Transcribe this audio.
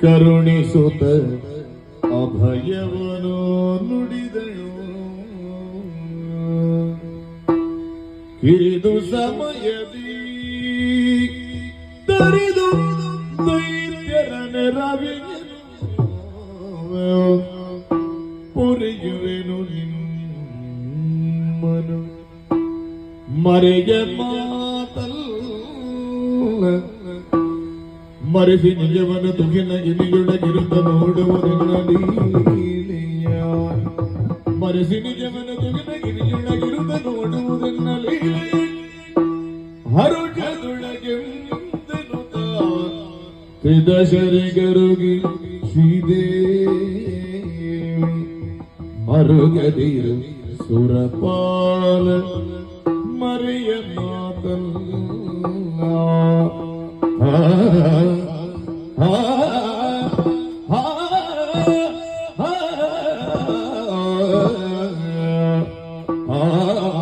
ಕರುಣಿಸುತ್ತ ಅಭಯವನು ನುಡಿದಳು. ಇದು ಸಮಯದಿ ತರಿದು ದೈತ್ಯರ ನೆರವಿಗೆನು ಪೊರೆಯುವೆನು ನಿಮ್ಮನು ಮರೆಯ ಮಾತಲ್ಲ. മരവിഞ്ഞവന് തുകിന ഇനിയുടെ ഗിരുത്തമോട് മരസിനിജവന് തുകിന ഇനിയുടെ ഗിരുത്തനോട് ത്രിദശരികരുകി ശ്രീദേവി. മറുകരിരും സുരപാല മറിയ മാതല്ല Oh